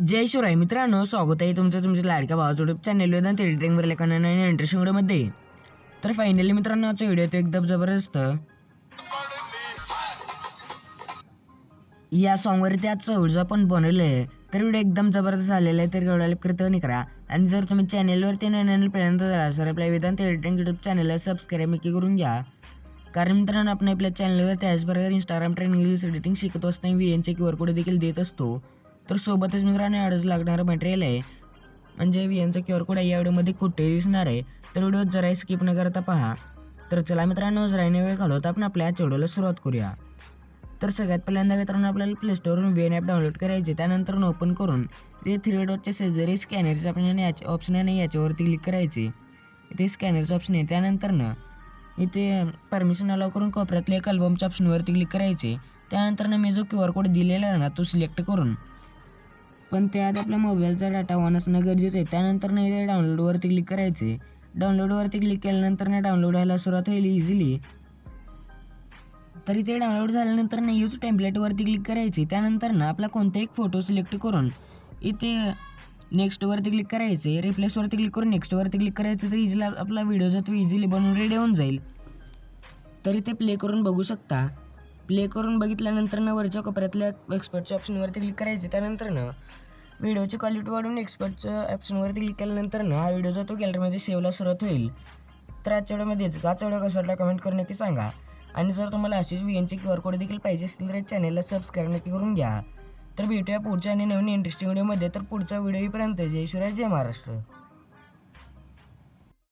जय शिवराय. मित्रांनो स्वागत आहे तुमचं तुमच्या लाडक्या भावाचं युट्यूब चॅनल वेदांत एडिटिंगवर एका नवीन इंटरेस्टिंग व्हिडिओमध्ये तर फायनली मित्रांनो आजचा व्हिडिओ तो एकदम जबरदस्त. या सॉन्गवरती आज चौजा पण बनवलं आहे तर व्हिडिओ एकदम जबरदस्त झालेला आहे तर एवढ्या कृतज्ञ नाही करा. आणि जर तुम्ही चॅनेलवरती नवीन पर्यंत झाला सर आपल्या वेदांत एडिटिंग यूट्यूब चॅनलला सबस्क्राईब नक्की करून घ्या. कारण मित्रांनो आपण आपल्या चॅनलवर त्याचबरोबर इंस्टाग्राम ट्रेनिंग रील्स एडिटिंग शिकत असताना व्ही एनचे क्यू आर कोड देखील देत असतो. तर सोबतच मित्रांनो ॲडच लागणारं मटेरियल आहे. म्हणजे व्ही एनचा क्यू आर कोड या व्हिडिओमध्ये कुठे दिसणार आहे. तर व्हिडिओ जरा स्किप न करता पहा. तर चला मित्रांनो जरा वेळ घालवत आपण आपल्या आजच्या व्हिडिओला सुरुवात करूया. तर सगळ्यात पहिल्यांदा मित्रांनो आपल्याला प्ले स्टोरवरून व्ही एन ॲप डाउनलोड करायचे त्यानंतर ओपन करून ते थ्री डॉटच्या शेजारी स्कॅनरचं आपल्याला याचे ऑप्शन आहे याच्यावरती क्लिक करायचे. इथे स्कॅनरचं ऑप्शन आहे. त्यानंतरनं इथे परमिशन अलाव करून कोपऱ्यातल्या एक अल्बमच्या ऑप्शनवरती क्लिक करायचे. त्यानंतरनं मी जो क्यू आर कोड दिलेला आहे ना तो सिलेक्ट करून पण त्यात आपल्या मोबाईलचा डाटा ऑन असणं गरजेचं आहे. त्यानंतर नाही ते डाउनलोडवरती क्लिक करायचे डाउनलोडवरती क्लिक केल्यानंतर ना डाउनलोड व्हायला सुरुवात होईल इझिली तरी ते डाउनलोड झाल्यानंतर ना यूज टेम्पलेटवरती क्लिक करायची त्यानंतर ना आपला कोणता एक फोटो सिलेक्ट करून इथे नेक्स्टवरती क्लिक करायचे रिप्लेसवरती क्लिक करून नेक्स्टवरती क्लिक करायचं तर इझिली आपला व्हिडिओ जो तो इझिली बनवून रेडी होऊन जाईल. तरी ते प्ले करून बघू शकता. प्ले करून बघितल्यानंतर ना वरच्या कोपऱ्यातल्या एक्सपर्टच्या ऑप्शनवरती क्लिक करायचे त्यानंतर ना व्हिडिओची क्वालिटी वाढवून एक्सपर्टच्या ऑप्शनवरती क्लिक केल्यानंतर ना हा व्हिडिओ तो गॅलरीमध्ये सेवला सुरुवात होईल. तर आजच्या व्हिडिओमध्येच आजचा व्हिडिओ कसा वाटला कमेंट करून नक्की सांगा. आणि जर तुम्हाला असेच व्ही एनचे क्यू आर कोड देखील पाहिजे असतील तर चॅनलला सबस्क्राईब नक्की करून घ्या. तर भेटूया पुढच्या आणि नवीन इंटरेस्टिंग व्हिडिओमध्ये तर पुढचा व्हिडिओपर्यंत जय शिवराय जय महाराष्ट्र.